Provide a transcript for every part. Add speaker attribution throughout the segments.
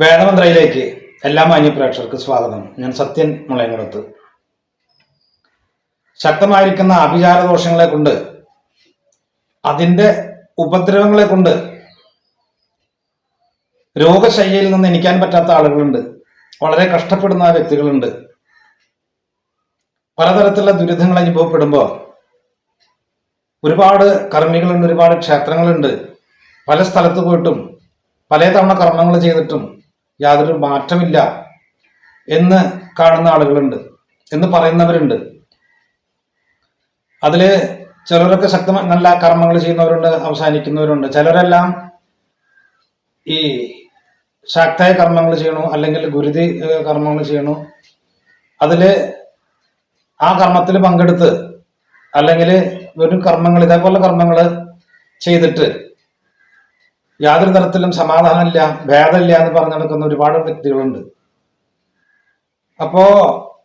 Speaker 1: വേദമന്ത്രയിലേക്ക് എല്ലാ മാന്യ പ്രേക്ഷകർക്ക് സ്വാഗതം. ഞാൻ സത്യൻ മുളയങ്കുളത്ത് ശക്തമായിരിക്കുന്ന അഭിചാര ദോഷങ്ങളെ കൊണ്ട് അതിന്റെ ഉപദ്രവങ്ങളെ കൊണ്ട് രോഗശയ്യയിൽ നിന്ന് എനിക്കാൻ പറ്റാത്ത ആളുകളുണ്ട്. വളരെ കഷ്ടപ്പെടുന്ന വ്യക്തികളുണ്ട്. പലതരത്തിലുള്ള ദുരിതങ്ങൾ അനുഭവപ്പെടുമ്പോൾ ഒരുപാട് കർമ്മികളുണ്ട് ഒരുപാട് ക്ഷേത്രങ്ങളുണ്ട്. പല സ്ഥലത്ത് പോയിട്ടും പല തവണ കർമ്മങ്ങൾ ചെയ്തിട്ടും യാതൊരു മാറ്റമില്ല എന്ന് കാണുന്ന ആളുകളുണ്ട് എന്ന് പറയുന്നവരുണ്ട്. അതിൽ ചിലരൊക്കെ ശക്തമായി നല്ല കർമ്മങ്ങൾ ചെയ്യുന്നവരുണ്ട് അവസാനിക്കുന്നവരുണ്ട്. ചിലരെല്ലാം ഈ ശക്തമായ കർമ്മങ്ങൾ ചെയ്യണു അല്ലെങ്കിൽ ഗുരുതി കർമ്മങ്ങൾ ചെയ്യണു. അതിൽ ആ കർമ്മത്തിൽ പങ്കെടുത്ത് അല്ലെങ്കിൽ വെറും കർമ്മങ്ങൾ ഇതേപോലെ കർമ്മങ്ങൾ ചെയ്തിട്ട് യാതൊരു തരത്തിലും സമാധാനമില്ല ഭേദമില്ല എന്ന് പറഞ്ഞു നടക്കുന്ന ഒരുപാട് വ്യക്തികളുണ്ട്. അപ്പോ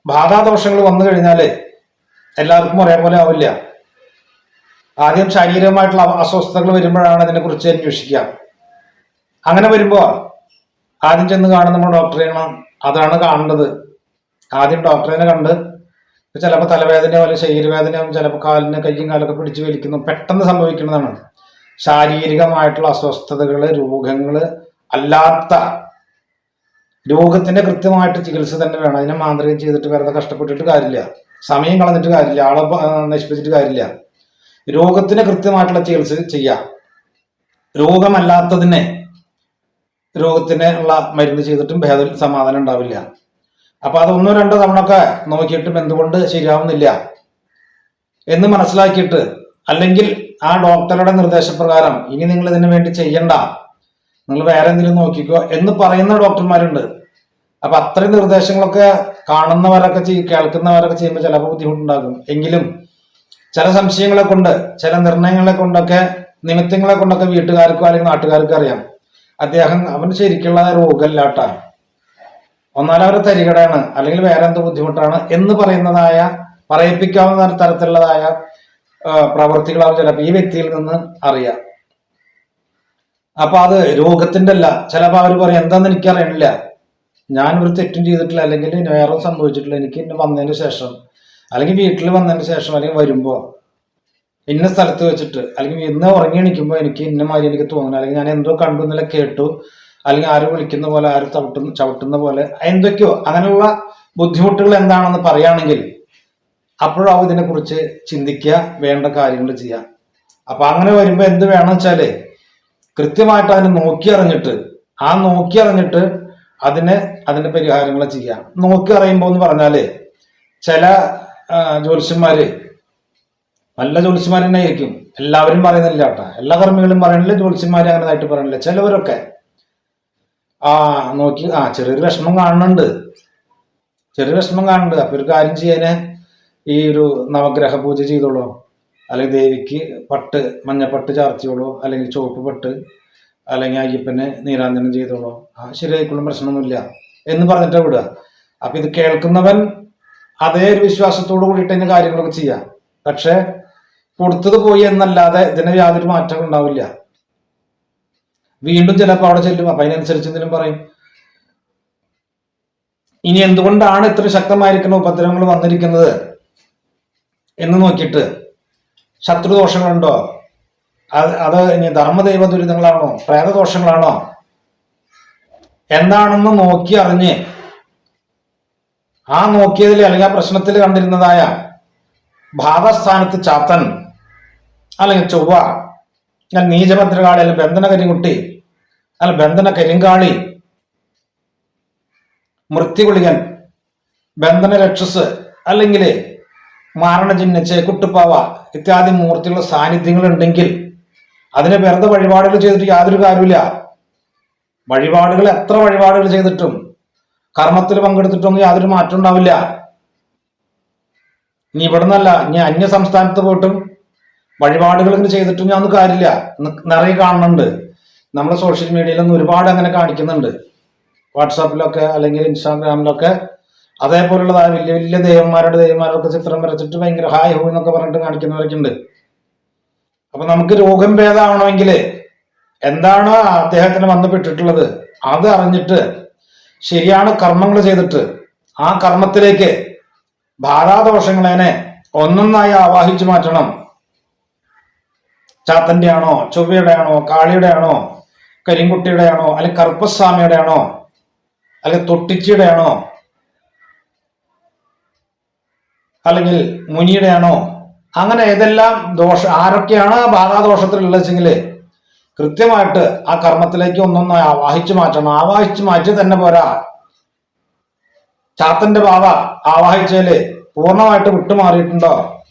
Speaker 1: ബാധാദോഷങ്ങൾ വന്നു കഴിഞ്ഞാൽ എല്ലാവർക്കും ഒരേപോലെ ആവില്ല. ആദ്യം ശാരീരികമായിട്ടുള്ള അസ്വസ്ഥതകൾ വരുമ്പോഴാണ് അതിനെക്കുറിച്ച് അന്വേഷിക്കുക. അങ്ങനെ വരുമ്പോ ആദ്യം ചെന്ന് കാണുന്ന നമ്മൾ ഡോക്ടറെയാണ് അതാണ് കാണേണ്ടത്. ആദ്യം ഡോക്ടറെ കണ്ട് ചിലപ്പോൾ തലവേദനയോ അല്ലെങ്കിൽ ശരീരവേദനയോ ചിലപ്പോൾ കാലിന് കയ്യും കാലൊക്കെ പിടിച്ച് വലിക്കുന്നു. പെട്ടെന്ന് സംഭവിക്കുന്നതാണ്. ശാരീരികമായിട്ടുള്ള അസ്വസ്ഥതകൾ രോഗങ്ങൾ അല്ലാത്ത രോഗത്തിന്റെ കൃത്യമായിട്ട് ചികിത്സ തന്നെ വേണം. അതിനെ മാന്ത്രികം ചെയ്തിട്ട് വെറുതെ കഷ്ടപ്പെട്ടിട്ട് കാര്യമില്ല. സമയം കളഞ്ഞിട്ട് കാര്യമില്ല. ആളെ നശിപ്പിച്ചിട്ട് കാര്യമില്ല. രോഗത്തിന് കൃത്യമായിട്ടുള്ള ചികിത്സ ചെയ്യാം. രോഗമല്ലാത്തതിനെ രോഗത്തിന് ഉള്ള മരുന്ന് ചെയ്തിട്ടും ഭേദ സമാധാനം ഉണ്ടാവില്ല. അപ്പൊ അത് ഒന്നോ രണ്ടോ തവണ ഒക്കെ നോക്കിയിട്ടും എന്തുകൊണ്ട് ശരിയാവുന്നില്ല എന്ന് മനസ്സിലാക്കിയിട്ട് അല്ലെങ്കിൽ ആ ഡോക്ടറുടെ നിർദ്ദേശപ്രകാരം ഇനി നിങ്ങൾ ഇതിനു വേണ്ടി ചെയ്യണ്ട. നിങ്ങൾ വേറെ എന്തെങ്കിലും നോക്കിക്കോ എന്ന് പറയുന്ന ഡോക്ടർമാരുണ്ട്. അപ്പൊ അത്രയും നിർദ്ദേശങ്ങളൊക്കെ കാണുന്നവരൊക്കെ ചെയ് കേൾക്കുന്നവരൊക്കെ ചെയ്യുമ്പോൾ ചിലപ്പോൾ ബുദ്ധിമുട്ടുണ്ടാകും. എങ്കിലും ചില സംശയങ്ങളെ കൊണ്ട് ചില നിർണയങ്ങളെ കൊണ്ടൊക്കെ നിമിത്തങ്ങളെ കൊണ്ടൊക്കെ വീട്ടുകാർക്കോ അല്ലെങ്കിൽ നാട്ടുകാർക്കോ അറിയാം. അദ്ദേഹം അവന് ശരിക്കുള്ള രോഗമല്ലാട്ട. ഒന്നാലും അവരെ തരികടയാണ് അല്ലെങ്കിൽ വേറെ എന്തോ ബുദ്ധിമുട്ടാണ് എന്ന് പറയുന്നതായ പറയിപ്പിക്കാവുന്ന തരത്തിലുള്ളതായ പ്രവൃത്തികളാവും ചിലപ്പോൾ ഈ വ്യക്തിയിൽ നിന്ന് അറിയാം. അപ്പൊ അത് രോഗത്തിന്റെ അല്ല ചിലപ്പോൾ അവർ പറയും എന്താന്ന് എനിക്കറിയണില്ല. ഞാൻ ഒരു തെറ്റും ചെയ്തിട്ടില്ല. അല്ലെങ്കിൽ വേറെ സംഭവിച്ചിട്ടില്ല. എനിക്ക് ഇന്ന് വന്നതിന് ശേഷം അല്ലെങ്കിൽ വീട്ടിൽ വന്നതിന് ശേഷം അല്ലെങ്കിൽ വരുമ്പോൾ ഇന്ന സ്ഥലത്ത് വെച്ചിട്ട് അല്ലെങ്കിൽ ഇന്ന് ഉറങ്ങി എണിക്കുമ്പോൾ എനിക്ക് ഇന്ന മാതിരി എനിക്ക് തോന്നുന്നു അല്ലെങ്കിൽ ഞാൻ എന്തോ കണ്ടു എന്നല്ല കേട്ടു. അല്ലെങ്കിൽ ആരും വിളിക്കുന്ന പോലെ ആരും ചവിട്ടുന്ന ചവിട്ടുന്ന പോലെ എന്തൊക്കെയോ അങ്ങനെയുള്ള ബുദ്ധിമുട്ടുകൾ എന്താണെന്ന് പറയുകയാണെങ്കിൽ അപ്പോഴാവും ഇതിനെക്കുറിച്ച് ചിന്തിക്കുക വേണ്ട കാര്യങ്ങൾ ചെയ്യുക. അപ്പം അങ്ങനെ വരുമ്പോൾ എന്ത് വേണം വെച്ചാൽ കൃത്യമായിട്ട് അതിനെ നോക്കി അറിഞ്ഞിട്ട് ആ നോക്കി അറിഞ്ഞിട്ട് അതിന് അതിന്റെ പരിഹാരങ്ങൾ ചെയ്യാം നോക്കി അറിയുമ്പോൾ എന്ന് പറഞ്ഞാൽ ചില ജ്യോതിഷന്മാർ നല്ല ജ്യോതിഷന്മാർ തന്നെ ആയിരിക്കും. എല്ലാവരും പറയുന്നില്ല കേട്ടോ. എല്ലാ കർമ്മികളും പറയണില്ല ജ്യോതിഷന്മാർ അങ്ങനെതായിട്ട് പറയണില്ല. ചിലവരൊക്കെ ആ നോക്കി ആ ചെറിയൊരു വിഷമം കാണുന്നുണ്ട്. ചെറിയ വിഷമം കാണുന്നുണ്ട്. അപ്പൊ ഒരു കാര്യം ചെയ്യാന് ഈ ഒരു നവഗ്രഹ പൂജ ചെയ്തോളൂ. അല്ലെങ്കിൽ ദേവിക്ക് പട്ട് മഞ്ഞപ്പട്ട് ചാർത്തിയോളൂ അല്ലെങ്കിൽ ചുവപ്പ് പട്ട് അല്ലെങ്കിൽ അയ്യപ്പന് നീരാഞ്ജനം ചെയ്തോളൂ. ആ ശരിയായിക്കൊള്ളും പ്രശ്നമൊന്നുമില്ല എന്ന് പറഞ്ഞിട്ട് വിടുക. അപ്പൊ ഇത് കേൾക്കുന്നവൻ അതേ ഒരു വിശ്വാസത്തോടു കൂടിയിട്ട് തന്നെ കാര്യങ്ങളൊക്കെ ചെയ്യാം. പക്ഷെ കൊടുത്തത് പോയി എന്നല്ലാതെ ഇതിന് യാതൊരു മാറ്റം ഉണ്ടാവില്ല. വീണ്ടും ചിലപ്പോൾ അവിടെ ചെല്ലും. അപ്പൊ അതിനനുസരിച്ച് എന്തിനും പറയും. ഇനി എന്തുകൊണ്ടാണ് ഇത്ര ശക്തമായിരിക്കുന്ന ഉപദ്രവങ്ങൾ വന്നിരിക്കുന്നത്? എന്ന് നോക്കിയിട്ട് ശത്രുദോഷങ്ങളുണ്ടോ? അത് അത് ഇനി ധർമ്മദൈവ ദുരിതങ്ങളാണോ? പ്രേതദോഷങ്ങളാണോ? എന്താണെന്ന് നോക്കി അറിഞ്ഞ് ആ നോക്കിയതിൽ അല്ലെങ്കിൽ ആ പ്രശ്നത്തിൽ കണ്ടിരുന്നതായ ഭാവസ്ഥാനത്ത് ചാത്തൻ അല്ലെങ്കിൽ ചൊവ്വ അല്ലെങ്കിൽ നീചഭദ്രകാളി അല്ലെങ്കിൽ ബന്ധന കരിങ്കുട്ടി അല്ലെങ്കിൽ ബന്ധന കരിങ്കാളി മൃത്യുകുളികൻ ബന്ധന രക്ഷസ് അല്ലെങ്കിൽ മാരണചിഹ്ന ചേക്കുട്ടുപ്പാവ ഇത്യാദി മൂർത്തികളുടെ സാന്നിധ്യങ്ങൾ ഉണ്ടെങ്കിൽ അതിനെ വെറുതെ വഴിപാടുകൾ ചെയ്തിട്ട് യാതൊരു കാര്യമില്ല വഴിപാടുകൾ എത്ര വഴിപാടുകൾ ചെയ്തിട്ടും കർമ്മത്തിൽ പങ്കെടുത്തിട്ടൊന്നും യാതൊരു മാറ്റം ഉണ്ടാവില്ല. ഇനി ഇവിടെ നിന്നല്ല ഇനി അന്യ സംസ്ഥാനത്ത് പോയിട്ടും വഴിപാടുകൾ ഇങ്ങനെ ചെയ്തിട്ടും ഞാൻ ഒന്നും കാര്യമില്ല നിറയെ കാണുന്നുണ്ട്. നമ്മുടെ സോഷ്യൽ മീഡിയയിലൊന്നും ഒരുപാട് അങ്ങനെ കാണിക്കുന്നുണ്ട്. വാട്സാപ്പിലൊക്കെ അല്ലെങ്കിൽ ഇൻസ്റ്റാഗ്രാമിലൊക്കെ അതേപോലുള്ളതായ വലിയ വലിയ ദേവന്മാരുടെ ദേവന്മാരൊക്കെ ചിത്രം വരച്ചിട്ട് ഭയങ്കര ഹായ് ഹൂ എന്നൊക്കെ പറഞ്ഞിട്ട് കാണിക്കുന്നവരൊക്കെ ഉണ്ട് അപ്പൊ നമുക്ക് രോഗം ഭേദമാവണമെങ്കിൽ എന്താണ് അദ്ദേഹത്തിന് വന്നപ്പെട്ടിട്ടുള്ളത് അത് അറിഞ്ഞിട്ട് ശരിയാണ് കർമ്മങ്ങൾ ചെയ്തിട്ട് ആ കർമ്മത്തിലേക്ക് ബാധാദോഷങ്ങളേനെ ഒന്നൊന്നായി ആവാഹിച്ചു മാറ്റണം. ചാത്തന്റെ ആണോ ചൊവ്വയുടെ ആണോ കാളിയുടെ ആണോ കരിങ്കുട്ടിയുടെ ആണോ അല്ലെങ്കിൽ കറുപ്പസ്വാമിയുടെ ആണോ അല്ലെങ്കിൽ തൊട്ടിച്ചിയുടെ ആണോ അല്ലെങ്കിൽ മുനിയുടെ ആണോ അങ്ങനെ ഏതെല്ലാം ദോഷ ആരൊക്കെയാണ് ബാധാദോഷത്തിലുള്ളത് വെച്ചെങ്കിൽ കൃത്യമായിട്ട് ആ കർമ്മത്തിലേക്ക് ഒന്നൊന്ന് ആവാഹിച്ചു മാറ്റണം. ആവാഹിച്ചു മാറ്റി തന്നെ പോരാ. ചാത്തന്റെ ബാധ ആവാഹിച്ചതിൽ പൂർണമായിട്ട് വിട്ടുമാറിയിട്ടുണ്ടോ?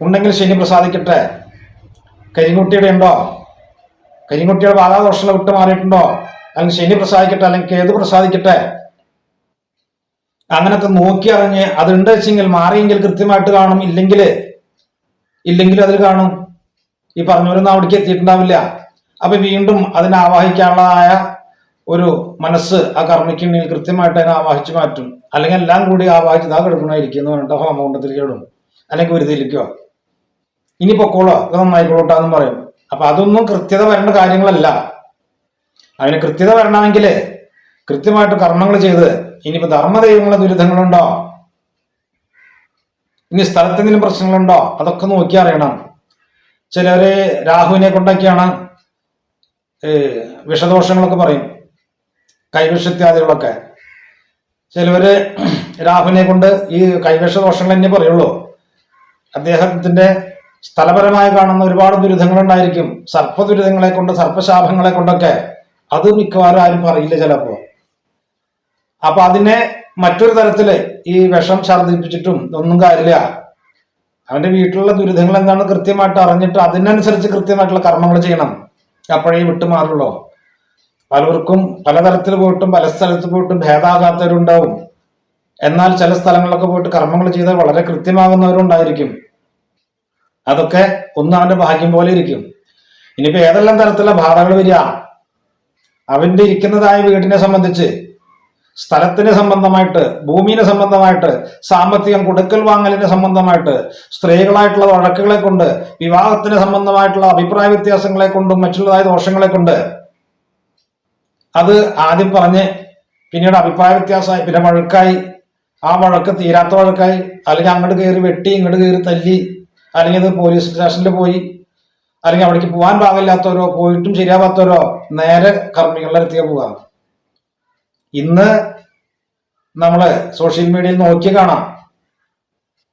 Speaker 1: ഉണ്ടെങ്കിൽ ശനി പ്രസാദിക്കട്ടെ. കരിങ്കുട്ടിയുടെ ഉണ്ടോ? കരിങ്കുട്ടിയുടെ ബാധാദോഷങ്ങൾ വിട്ടുമാറിയിട്ടുണ്ടോ? അല്ലെങ്കിൽ ശനി പ്രസാദിക്കട്ടെ അല്ലെങ്കിൽ കേതു പ്രസാദിക്കട്ടെ? അങ്ങനൊക്കെ നോക്കി അറിഞ്ഞ് അതുണ്ട് വെച്ചെങ്കിൽ മാറിയെങ്കിൽ കൃത്യമായിട്ട് കാണും. ഇല്ലെങ്കിൽ ഇല്ലെങ്കിൽ അതിൽ കാണും. ഈ പറഞ്ഞവരൊന്നും അവിടേക്ക് എത്തിയിട്ടുണ്ടാവില്ല. അപ്പൊ വീണ്ടും അതിനെ ആവാഹിക്കാനുള്ളതായ ഒരു മനസ്സ് ആ കർമ്മിക്കുണ്ടെങ്കിൽ കൃത്യമായിട്ട് അതിനെ ആവാഹിച്ചു മാറ്റും. അല്ലെങ്കിൽ എല്ലാം കൂടി ആവാഹിച്ച് ഇതാ കിടക്കണമായിരിക്കും എന്ന് പറഞ്ഞിട്ട് ഹോമകുണ്ടത്തിലേക്ക് അല്ലെങ്കിൽ ഗുരുതിയിലേക്കോ ഇനി പൊക്കോളോ. അത് നന്നായിക്കോളോട്ടാന്നും പറയും. അപ്പൊ അതൊന്നും കൃത്യത വരേണ്ട കാര്യങ്ങളല്ല. അതിന് കൃത്യത വരണമെങ്കിൽ കൃത്യമായിട്ട് കർമ്മങ്ങൾ ചെയ്ത് ഇനിയിപ്പോ ധർമ്മദൈവങ്ങളെ ദുരിതങ്ങളുണ്ടോ? ഇനി സ്ഥലത്തെന്തെങ്കിലും പ്രശ്നങ്ങളുണ്ടോ? അതൊക്കെ നോക്കി അറിയണം. ചിലര് രാഹുവിനെ കൊണ്ടൊക്കെയാണ് വിഷദോഷങ്ങളൊക്കെ പറയും. കൈവിഷത്യാദികളൊക്കെ. ചിലവര് രാഹുവിനെ കൊണ്ട് ഈ കൈവിഷ ദോഷങ്ങൾ തന്നെ പറയുള്ളൂ. അദ്ദേഹത്തിന്റെ സ്ഥലപരമായി കാണുന്ന ഒരുപാട് ദുരിതങ്ങൾ ഉണ്ടായിരിക്കും സർപ്പ ദുരിതങ്ങളെ കൊണ്ട് സർപ്പശാപങ്ങളെ കൊണ്ടൊക്കെ. അത് മിക്കവാറും ആരും പറയില്ല ചിലപ്പോ. അപ്പൊ അതിനെ മറ്റൊരു തരത്തിൽ ഈ വിഷം ഛർദ്ദിപ്പിച്ചിട്ടും ഒന്നും കാര്യമില്ല. അവന്റെ വീട്ടിലുള്ള ദുരിതങ്ങൾ എന്താണ് കൃത്യമായിട്ട് അറിഞ്ഞിട്ട് അതിനനുസരിച്ച് കൃത്യമായിട്ടുള്ള കർമ്മങ്ങൾ ചെയ്യണം. അപ്പോഴേ വിട്ടുമാറുള്ളൂ പലർക്കും പലതരത്തിൽ പോയിട്ടും പല സ്ഥലത്ത് പോയിട്ടും ഭേദാകാത്തവരുണ്ടാവും എന്നാൽ ചില സ്ഥലങ്ങളിലൊക്കെ പോയിട്ട് കർമ്മങ്ങൾ ചെയ്താൽ വളരെ കൃത്യമാകുന്നവരുണ്ടായിരിക്കും. അതൊക്കെ ഒന്ന് അവന്റെ ഭാഗ്യം പോലെ ഇരിക്കും. ഇനിയിപ്പോ ഏതെല്ലാം തരത്തിലുള്ള ബാധകൾ വരിക? അവന്റെ ഇരിക്കുന്നതായ വീടിനെ സംബന്ധിച്ച് സ്ഥലത്തിന് സംബന്ധമായിട്ട് ഭൂമിനെ സംബന്ധമായിട്ട് സാമ്പത്തികം കൊടുക്കൽ വാങ്ങലിന് സംബന്ധമായിട്ട് സ്ത്രീകളായിട്ടുള്ള വഴക്കുകളെ കൊണ്ട് വിവാഹത്തിന് സംബന്ധമായിട്ടുള്ള അഭിപ്രായ വ്യത്യാസങ്ങളെ കൊണ്ടും മറ്റുള്ളതായ ദോഷങ്ങളെ കൊണ്ട് അത് ആദ്യം പറഞ്ഞ് പിന്നീട് അഭിപ്രായ വ്യത്യാസമായി പിന്നെ വഴക്കായി ആ വഴക്ക് തീരാത്ത വഴക്കായി അല്ലെങ്കിൽ അങ്ങോട്ട് കയറി വെട്ടി ഇങ്ങോട്ട് കയറി തല്ലി അല്ലെങ്കിൽ അത് പോലീസ് സ്റ്റേഷനിൽ പോയി അല്ലെങ്കിൽ അവിടേക്ക് പോകാൻ പാകില്ലാത്തവരോ പോയിട്ടും ശരിയാവാത്തവരോ നേരെ കർമ്മികളിലെത്തിയ പോകാം ഇന്ന് നമ്മൾ സോഷ്യൽ മീഡിയയിൽ നോക്കി കാണാം.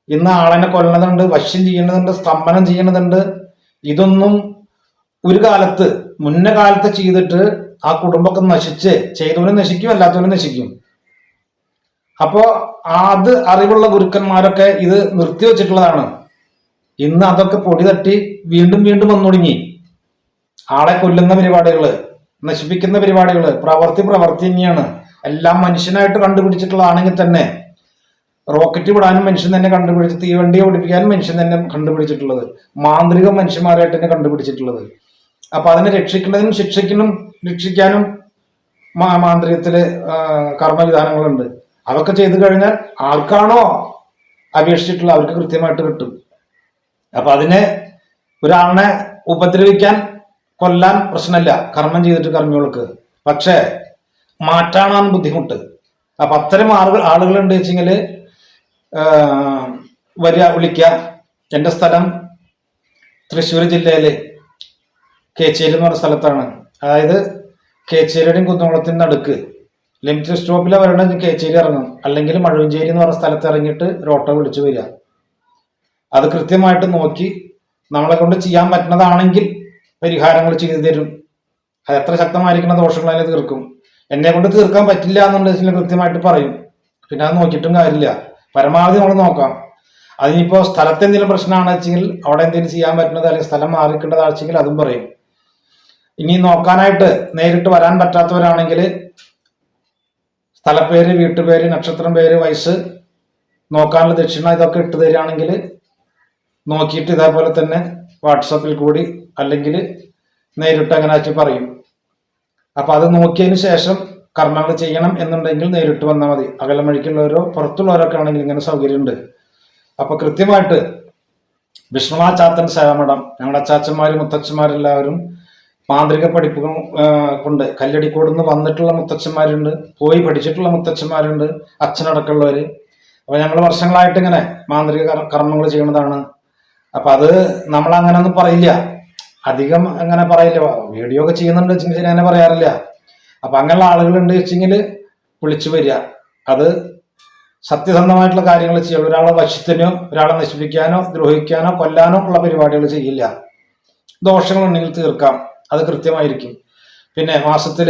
Speaker 1: ഇന്ന് ആളെന്നെ കൊല്ലണതുണ്ട് വശ്യം ചെയ്യണതുണ്ട് സ്തംഭനം ചെയ്യണതുണ്ട് ഇതൊന്നും ഒരു കാലത്ത് മുന്ന കാലത്ത് ചെയ്തിട്ട് ആ കുടുംബമൊക്കെ നശിച്ച് ചെയ്തവനും നശിക്കും അല്ലാത്തവനും നശിക്കും. അപ്പോ അത് അറിവുള്ള ഗുരുക്കന്മാരൊക്കെ ഇത് നിർത്തിവെച്ചിട്ടുള്ളതാണ് ഇന്ന് അതൊക്കെ പൊടി തട്ടി വീണ്ടും വീണ്ടും വന്നു തുടങ്ങി. ആളെ കൊല്ലുന്ന പരിപാടികൾ നശിപ്പിക്കുന്ന പരിപാടികൾ പ്രവർത്തി പ്രവർത്തി തന്നെയാണ്. എല്ലാം മനുഷ്യനായിട്ട് കണ്ടുപിടിച്ചിട്ടുള്ളതാണെങ്കിൽ തന്നെ റോക്കറ്റ് വിടാനും മനുഷ്യൻ തന്നെ കണ്ടുപിടിച്ച് തീവണ്ടി ഓടിപ്പിക്കാനും മനുഷ്യൻ തന്നെ കണ്ടുപിടിച്ചിട്ടുള്ളത്. മാന്ത്രിക മനുഷ്യന്മാരായിട്ട് തന്നെ കണ്ടുപിടിച്ചിട്ടുള്ളത്. അപ്പൊ അതിനെ രക്ഷിക്കുന്നതിനും ശിക്ഷിക്കുന്നതും രക്ഷിക്കാനും മാന്ത്രികത്തിൽ കർമ്മവിധാനങ്ങളുണ്ട്. അതൊക്കെ ചെയ്തു കഴിഞ്ഞാൽ ആർക്കാണോ അപേക്ഷിച്ചിട്ടുള്ളത് അവർക്ക് കൃത്യമായിട്ട് കിട്ടും. അപ്പൊ അതിനെ ഒരാളിനെ ഉപദ്രവിക്കാൻ കൊല്ലാൻ പ്രശ്നമില്ല. കർമ്മം ചെയ്തിട്ട് കർമ്മികൾക്ക്. പക്ഷേ മാറ്റാനാണ് ബുദ്ധിമുട്ട്. അപ്പൊ അത്തരം ആളുകൾ ആളുകളുണ്ട് വെച്ചെങ്കിൽ വരിക വിളിക്കുക. എന്റെ സ്ഥലം തൃശ്ശൂർ ജില്ലയിലെ കേച്ചേരി എന്ന് പറഞ്ഞ സ്ഥലത്താണ്. അതായത് കേച്ചേരിയുടെയും കുന്നംകുളത്തിന്റെ നടുക്ക്. ലിമിറ്റഡ് സ്റ്റോപ്പിൽ വരണമെങ്കിൽ കേച്ചേരി ഇറങ്ങും. അല്ലെങ്കിൽ മഴുവഞ്ചേരി എന്ന് പറഞ്ഞ സ്ഥലത്ത് ഇറങ്ങിയിട്ട് റോട്ടോ വിളിച്ചു വരിക. അത് കൃത്യമായിട്ട് നോക്കി നമ്മളെ കൊണ്ട് ചെയ്യാൻ പറ്റുന്നതാണെങ്കിൽ പരിഹാരങ്ങൾ ചെയ്തു തരും. അത് എത്ര ശക്തമായിരിക്കുന്ന ദോഷങ്ങൾ തീർക്കും. എന്നെ കൊണ്ട് തീർക്കാൻ പറ്റില്ല എന്നുണ്ടെങ്കിൽ കൃത്യമായിട്ട് പറയും. പിന്നെ അത് നോക്കിയിട്ടും കാര്യമില്ല. പരമാവധി നമ്മൾ നോക്കാം. അതിനിപ്പോ സ്ഥലത്ത് എന്തെങ്കിലും പ്രശ്നമാണ് വെച്ചെങ്കിൽ അവിടെ എന്തെങ്കിലും ചെയ്യാൻ പറ്റുന്നത് അല്ലെങ്കിൽ സ്ഥലം മാറിക്കേണ്ടതാണെങ്കിൽ അതും പറയും. ഇനി നോക്കാനായിട്ട് നേരിട്ട് വരാൻ പറ്റാത്തവരാണെങ്കിൽ സ്ഥലപ്പേര് വീട്ടുപേര് നക്ഷത്രം പേര് വയസ്സ് നോക്കാനുള്ള ദക്ഷിണ ഇതൊക്കെ ഇട്ട് തരികയാണെങ്കിൽ നോക്കിയിട്ട് ഇതേപോലെ തന്നെ വാട്സപ്പിൽ കൂടി അല്ലെങ്കിൽ നേരിട്ട് അങ്ങനെ ആക്കി പറയും. അപ്പൊ അത് നോക്കിയതിന് ശേഷം കർമ്മങ്ങൾ ചെയ്യണം എന്നുണ്ടെങ്കിൽ നേരിട്ട് വന്നാൽ മതി. അകലം വഴിക്കുള്ളവരോ പുറത്തുള്ളവരൊക്കെ ആണെങ്കിൽ ഇങ്ങനെ സൗകര്യമുണ്ട്. അപ്പൊ കൃത്യമായിട്ട് വിഷ്ണുമാ ചാത്തൻ സേവമഠം ഞങ്ങളുടെ അച്ചാച്ചന്മാരും മുത്തച്ഛന്മാരെല്ലാവരും മാന്ത്രിക പഠിപ്പുകൾ കൊണ്ട് കല്ലടിക്കോട് നിന്ന് വന്നിട്ടുള്ള മുത്തച്ഛന്മാരുണ്ട് പോയി പഠിച്ചിട്ടുള്ള മുത്തച്ഛന്മാരുണ്ട് അച്ഛനടക്കമുള്ളവർ അപ്പോൾ ഞങ്ങൾ വർഷങ്ങളായിട്ട് ഇങ്ങനെ മാന്ത്രിക കർമ്മങ്ങൾ ചെയ്യുന്നതാണ്. അപ്പം അത് നമ്മൾ അങ്ങനെ ഒന്നും പറയില്ല. അധികം അങ്ങനെ പറയില്ല. വീഡിയോ ഒക്കെ ചെയ്യുന്നുണ്ട് വെച്ചെങ്കിൽ അങ്ങനെ പറയാറില്ല. അപ്പം അങ്ങനെയുള്ള ആളുകളുണ്ട് വെച്ചെങ്കിൽ വിളിച്ചു വരിക. അത് സത്യസന്ധമായിട്ടുള്ള കാര്യങ്ങൾ ചെയ്യുള്ളൂ ഒരാളെ വശത്തിനോ ഒരാളെ നശിപ്പിക്കാനോ ദ്രോഹിക്കാനോ കൊല്ലാനോ ഉള്ള പരിപാടികൾ ചെയ്യില്ല. ദോഷങ്ങളുണ്ടെങ്കിൽ തീർക്കാം. അത് കൃത്യമായിരിക്കും. പിന്നെ മാസത്തിൽ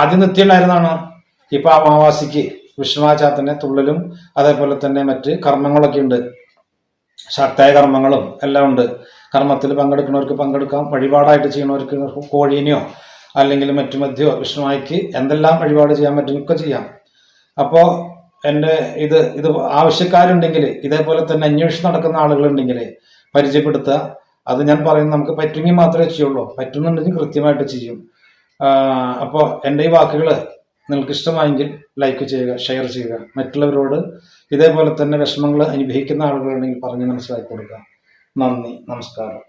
Speaker 1: ആദ്യം നിത്യം ഉണ്ടായിരുന്നതാണ് ഇപ്പൊ അമാവാസിക്ക് വിഷ്ണുവാചാത്തിന്റെ തുള്ളലും അതേപോലെ തന്നെ മറ്റ് കർമ്മങ്ങളൊക്കെ ഉണ്ട്. ശക്തായ കർമ്മങ്ങളും എല്ലാം ഉണ്ട്. കർമ്മത്തിൽ പങ്കെടുക്കുന്നവർക്ക് പങ്കെടുക്കാം. വഴിപാടായിട്ട് ചെയ്യുന്നവർക്ക് കോഴീനെയോ അല്ലെങ്കിൽ മറ്റു മധ്യോ വിഷ്ണുവായിക്ക് എന്തെല്ലാം വഴിപാട് ചെയ്യാൻ പറ്റും ഒക്കെ ചെയ്യാം. അപ്പോൾ എന്റെ ഇത് ഇത് ആവശ്യക്കാരുണ്ടെങ്കിൽ ഇതേപോലെ തന്നെ അന്വേഷിച്ച് നടക്കുന്ന ആളുകളുണ്ടെങ്കിൽ പരിചയപ്പെടുത്തുക. അത് ഞാൻ പറയുന്നത് നമുക്ക് പറ്റുമെങ്കിൽ മാത്രമേ ചെയ്യുള്ളൂ. പറ്റുന്നുണ്ടെങ്കിൽ കൃത്യമായിട്ട് ചെയ്യും. അപ്പോൾ എന്റെ ഈ വാക്കുകൾ നിങ്ങൾക്ക് ഇഷ്ടമായെങ്കിൽ ലൈക്ക് ചെയ്യുക ഷെയർ ചെയ്യുക. മറ്റുള്ളവരോട് ഇതേപോലെ തന്നെ വിഷമങ്ങൾ അനുഭവിക്കുന്ന ആളുകളാണെങ്കിൽ പറഞ്ഞ് മനസ്സിലാക്കി കൊടുക്കുക. നന്ദി നമസ്കാരം.